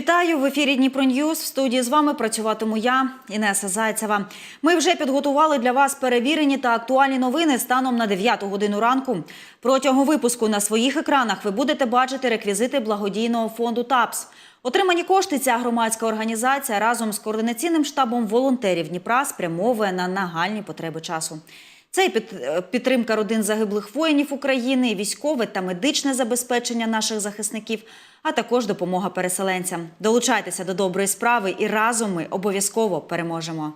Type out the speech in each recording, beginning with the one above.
Вітаю в ефірі Дніпро Ньюз. В студії з вами працюватиму я, Інеса Зайцева. Ми вже підготували для вас перевірені та актуальні новини станом на 9 годину ранку. Протягом випуску на своїх екранах ви будете бачити реквізити благодійного фонду ТАПС. Отримані кошти ця громадська організація разом з координаційним штабом волонтерів Дніпра спрямовує на нагальні потреби часу. Це під- підтримка родин загиблих воїнів України, військове та медичне забезпечення наших захисників, а також допомога переселенцям. Долучайтеся до доброї справи і разом ми обов'язково переможемо.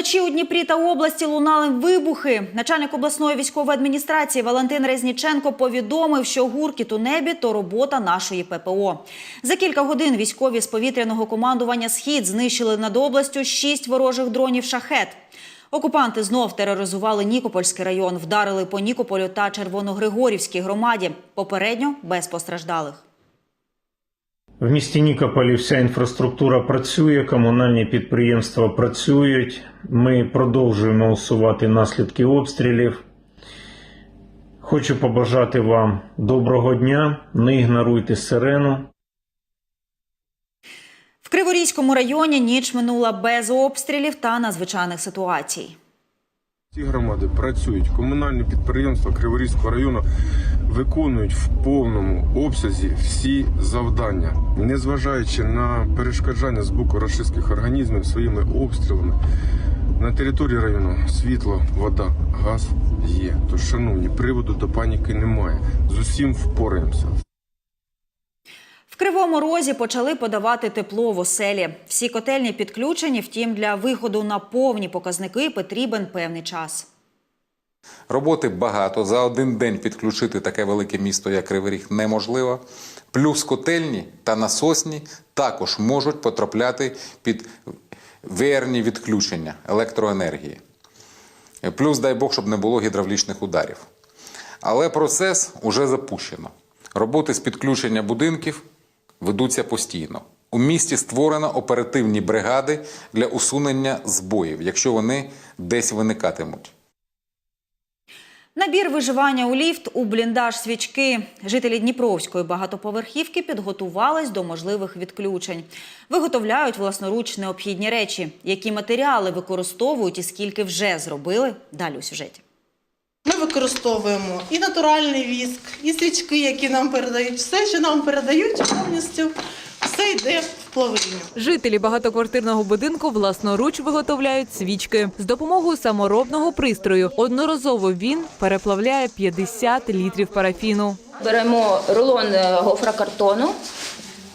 Вночі у Дніпрі та області лунали вибухи. Начальник обласної військової адміністрації Валентин Резніченко повідомив, що гуркіт у небі то робота нашої ППО. За кілька годин військові з повітряного командування Схід знищили над областю шість ворожих дронів шахет. Окупанти знов тероризували Нікопольський район, вдарили по Нікополю та Червоногригорівській громаді. Попередньо без постраждалих. В місті Нікополі вся інфраструктура працює, комунальні підприємства працюють. Ми продовжуємо усувати наслідки обстрілів. Хочу побажати вам доброго дня, не ігноруйте сирену. В Криворізькому районі ніч минула без обстрілів та надзвичайних ситуацій. Ці громади працюють. Комунальні підприємства Криворізького району виконують в повному обсязі всі завдання, незважаючи на перешкоджання з боку рашистських організмів своїми обстрілами. На території району світло, вода, газ є. Тож, шановні, приводу до паніки немає. З усім впораємося. Кривому Розі почали подавати тепло в оселі. Всі котельні підключені, втім, для виходу на повні показники потрібен певний час. Роботи багато. За один день підключити таке велике місто, як Кривий Ріг, неможливо. Плюс котельні та насосні також можуть потрапляти під веерні відключення електроенергії. Плюс, дай Бог, щоб не було гідравлічних ударів. Але процес уже запущено. Роботи з підключення будинків ведуться постійно. У місті створено оперативні бригади для усунення збоїв, якщо вони десь виникатимуть. Набір виживання у ліфт у бліндаж свічки. Жителі Дніпровської багатоповерхівки підготувались до можливих відключень. Виготовляють власноруч необхідні речі. Які матеріали використовують і скільки вже зробили? Далі у сюжеті. Використовуємо і натуральний віск, і свічки, які нам передають. Все, що нам передають повністю, все йде в плавильню. Жителі багатоквартирного будинку власноруч виготовляють свічки з допомогою саморобного пристрою. Одноразово він переплавляє 50 літрів парафіну. Беремо рулон е, гофрокартону,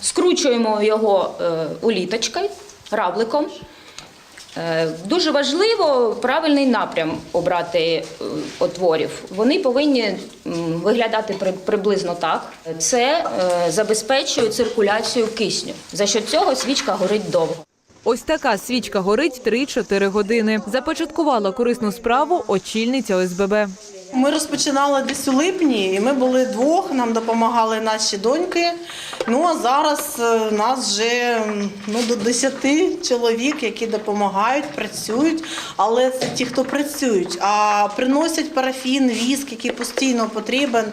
скручуємо його е, уліточкою, равликом. Е, Дуже важливо правильний напрям обрати е, отворів. Вони повинні виглядати при- приблизно так. Це е, забезпечує циркуляцію кисню. За що цього свічка горить довго. Ось така свічка горить 3-4 години. Започаткувала корисну справу очільниця ОСББ. Ми розпочинали десь у липні, і ми були двох, нам допомагали наші доньки. Ну а зараз е, нас вже ну, до 10 чоловік, які допомагають, працюють. Але це ті, хто працюють. А приносять парафін, віск, який постійно потрібен.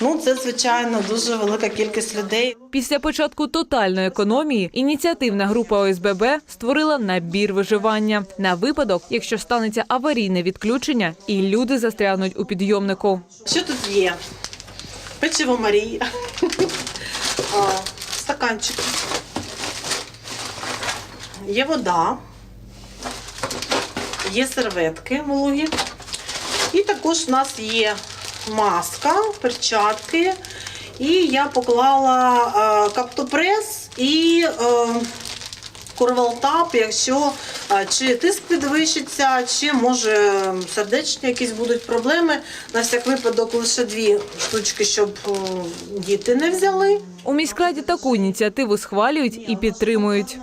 Ну це звичайно дуже велика кількість людей. Після початку тотальної економії ініціативна група ОСББ створила набір виживання на випадок, якщо станеться аварійне відключення і люди застрягнуть у підйомнику. Що тут є? Печиво Марія. Стаканчик. Є вода. Є серветки вологі. І також у нас є маска, перчатки. І я поклала е, каптопрес і е, курвалтап, якщо чи тиск підвищиться, чи може сердечні якісь будуть проблеми. На всяк випадок лише дві штучки, щоб діти не взяли. У міськраді таку ініціативу схвалюють і підтримують.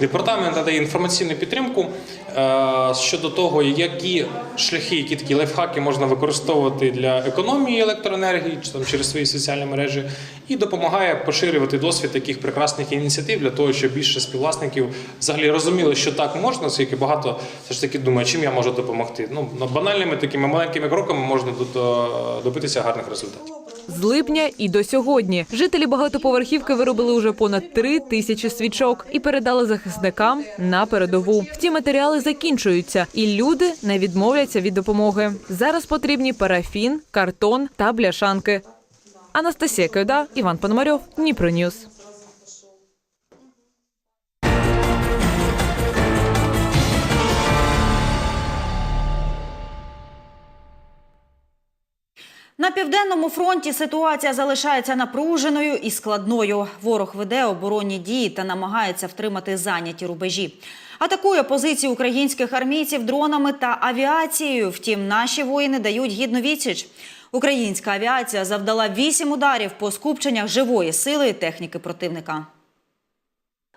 Департамент надає інформаційну підтримку е, щодо того, які шляхи, які такі лайфхаки можна використовувати для економії електроенергії чи там через свої соціальні мережі, і допомагає поширювати досвід таких прекрасних ініціатив для того, щоб більше співвласників взагалі розуміли, що так можна, оскільки багато все ж таки думає, чим я можу допомогти. Ну банальними такими маленькими кроками можна е, добитися гарних результатів. З липня і до сьогодні жителі багатоповерхівки виробили уже понад три тисячі свічок і передали захисникам на передову. Втім, матеріали закінчуються, і люди не відмовляться від допомоги. Зараз потрібні парафін, картон та бляшанки. Анастасія Кеда, Іван Пономарьов, Дніпро Ньюс. Південному фронті ситуація залишається напруженою і складною. Ворог веде оборонні дії та намагається втримати зайняті рубежі. Атакує позиції українських армійців дронами та авіацією. Втім, наші воїни дають гідну відсіч. Українська авіація завдала вісім ударів по скупченнях живої сили і техніки противника.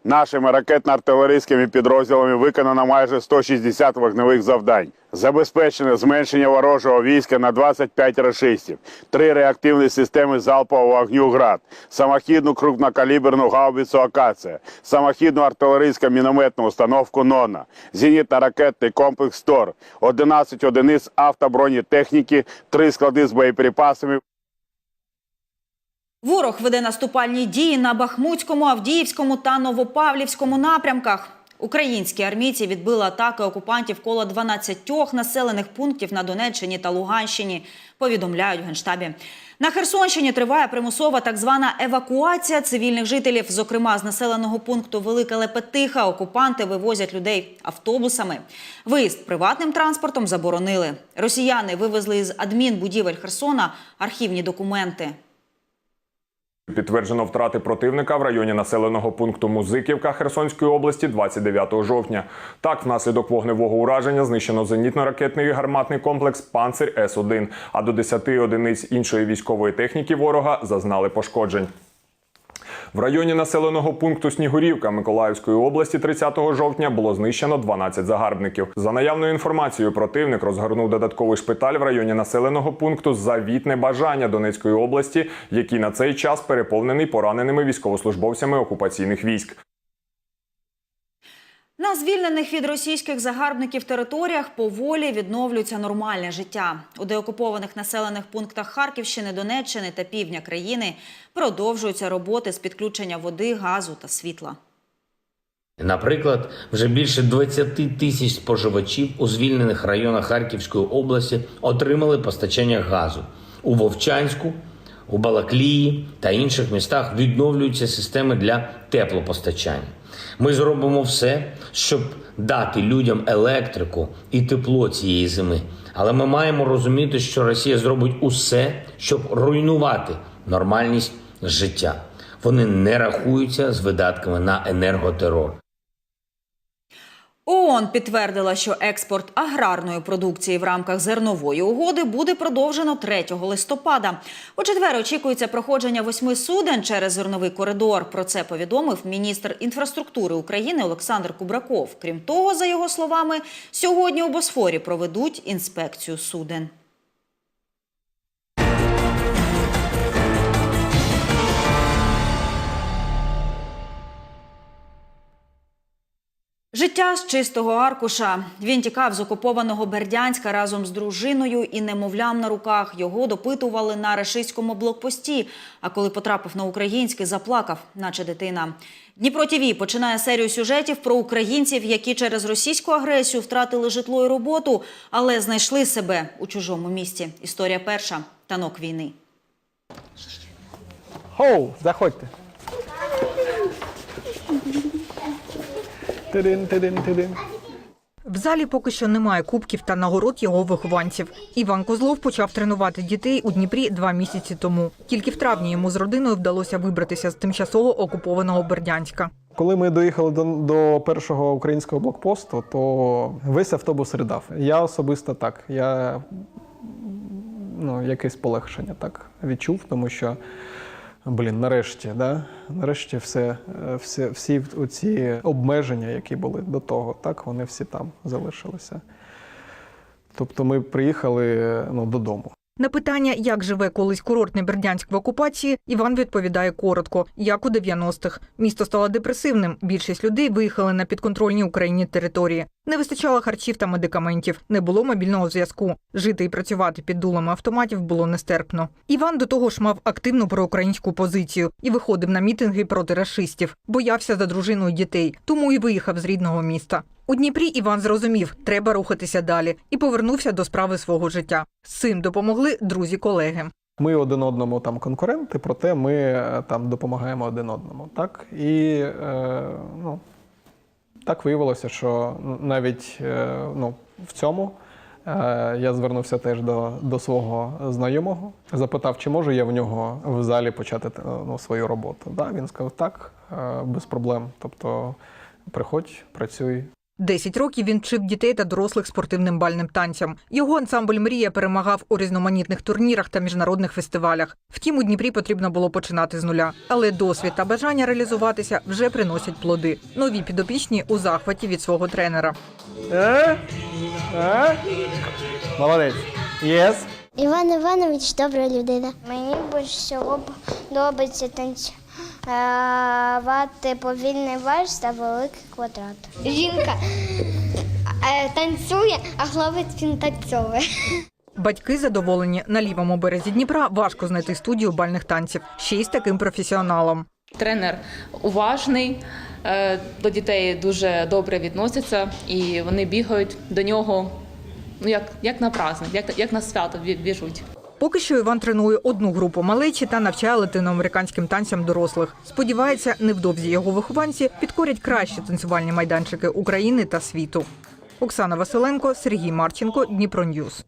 Нашими ракетно-артилерійськими підрозділами виконано майже 160 вогневих завдань. Забезпечено зменшення ворожого війська на 25 рашистів, три реактивні системи залпового вогню «Град», самохідну крупнокаліберну гаубицю «Акація», самохідну артилерійську мінометну установку «Нона», зенітно-ракетний комплекс «Тор», 11 одиниць автобронетехніки, три склади з боєприпасами, Ворог веде наступальні дії на Бахмутському, Авдіївському та Новопавлівському напрямках. Українські армійці відбили атаки окупантів коло 12 населених пунктів на Донеччині та Луганщині, повідомляють в Генштабі. На Херсонщині триває примусова так звана евакуація цивільних жителів. Зокрема, з населеного пункту Велика Лепетиха окупанти вивозять людей автобусами. Виїзд приватним транспортом заборонили. Росіяни вивезли із адмінбудівель Херсона архівні документи. Підтверджено втрати противника в районі населеного пункту Музиківка Херсонської області 29 жовтня. Так, внаслідок вогневого ураження знищено зенітно-ракетний гарматний комплекс Панцир С-1, а до 10 одиниць іншої військової техніки ворога зазнали пошкоджень. В районі населеного пункту Снігурівка Миколаївської області 30 жовтня було знищено 12 загарбників. За наявною інформацією, противник розгорнув додатковий шпиталь в районі населеного пункту Завітне бажання Донецької області, який на цей час переповнений пораненими військовослужбовцями окупаційних військ. На звільнених від російських загарбників територіях поволі відновлюється нормальне життя. У деокупованих населених пунктах Харківщини, Донеччини та півдня країни продовжуються роботи з підключення води, газу та світла. Наприклад, вже більше 20 тисяч споживачів у звільнених районах Харківської області отримали постачання газу. У Вовчанську, у Балаклії та інших містах відновлюються системи для теплопостачання. Ми зробимо все, щоб дати людям електрику і тепло цієї зими. Але ми маємо розуміти, що Росія зробить усе, щоб руйнувати нормальність життя. Вони не рахуються з видатками на енерготерор. ООН підтвердила, що експорт аграрної продукції в рамках зернової угоди буде продовжено 3 листопада. У четвер очікується проходження восьми суден через зерновий коридор. Про це повідомив міністр інфраструктури України Олександр Кубраков. Крім того, за його словами, сьогодні у Босфорі проведуть інспекцію суден. Життя з чистого аркуша. Він тікав з окупованого Бердянська разом з дружиною і немовлям на руках. Його допитували на рашистському блокпості. А коли потрапив на український, заплакав, наче дитина. Дніпро ТІВІ починає серію сюжетів про українців, які через російську агресію втратили житло і роботу, але знайшли себе у чужому місті. Історія перша танок війни. Хоу, заходьте. Тидин, тидин, тидин. В залі поки що немає кубків та нагород його вихованців. Іван Козлов почав тренувати дітей у Дніпрі два місяці тому. Тільки в травні йому з родиною вдалося вибратися з тимчасово окупованого Бердянська. Коли ми доїхали до, до першого українського блокпосту, то весь автобус ридав. Я особисто так. Я ну, якесь полегшення так відчув, тому що блін, нарешті, да? нарешті все, е, все, всі ці обмеження, які були до того, так, вони всі там залишилися. Тобто ми приїхали ну, додому. На питання, як живе колись курортний Бердянськ в окупації, Іван відповідає коротко, як у 90-х. Місто стало депресивним. Більшість людей виїхали на підконтрольні Україні території. Не вистачало харчів та медикаментів, не було мобільного зв'язку. Жити і працювати під дулами автоматів було нестерпно. Іван до того ж мав активну проукраїнську позицію і виходив на мітинги проти рашистів, боявся за дружину і дітей, тому і виїхав з рідного міста. У Дніпрі Іван зрозумів, треба рухатися далі, і повернувся до справи свого життя. З цим допомогли друзі-колеги. Ми один одному там конкуренти, проте ми е, там допомагаємо один одному. Так? І е, ну, так виявилося, що навіть е, ну, в цьому е, я звернувся теж до, до свого знайомого, запитав, чи можу я в нього в залі почати е, ну, свою роботу. Да? Він сказав, так, е, без проблем. Тобто приходь, працюй. Десять років він вчив дітей та дорослих спортивним бальним танцям. Його ансамбль Мрія перемагав у різноманітних турнірах та міжнародних фестивалях. Втім, у Дніпрі потрібно було починати з нуля. Але досвід та бажання реалізуватися вже приносять плоди. Нові підопічні у захваті від свого тренера. Е? Е? Молодець. Єс. Іван Іванович добра людина. Мені більше всього подобається танцювати повільний вальс та великий квадрат. Жінка е, танцює, а хлопець він танцьовує. Батьки задоволені на лівому березі Дніпра. Важко знайти студію бальних танців ще й з таким професіоналом. Тренер уважний, е, до дітей дуже добре відносяться і вони бігають до нього ну як, як на праздник, як, як на свято бі- біжуть. Поки що Іван тренує одну групу малечі та навчає латиноамериканським танцям дорослих. Сподівається, невдовзі його вихованці підкорять кращі танцювальні майданчики України та світу. Оксана Василенко, Сергій Марченко, Дніпро Ньюс.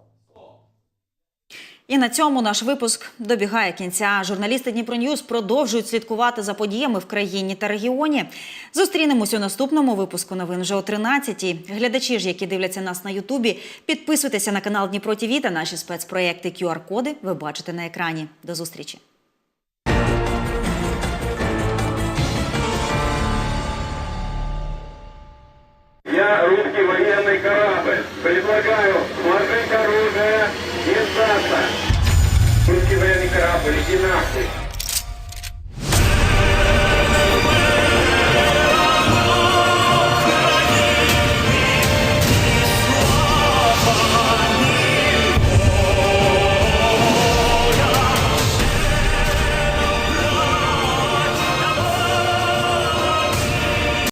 І на цьому наш випуск добігає кінця. Журналісти Дніпро Ньюс продовжують слідкувати за подіями в країні та регіоні. Зустрінемось у наступному випуску новин вже о 13-й. Глядачі ж, які дивляться нас на Ютубі, підписуйтеся на канал Дніпро ТІВІ та наші спецпроєкти QR-коди ви бачите на екрані. До зустрічі. Я русский военный корабль. Предлагаю сложить оружие Feliz Navidad.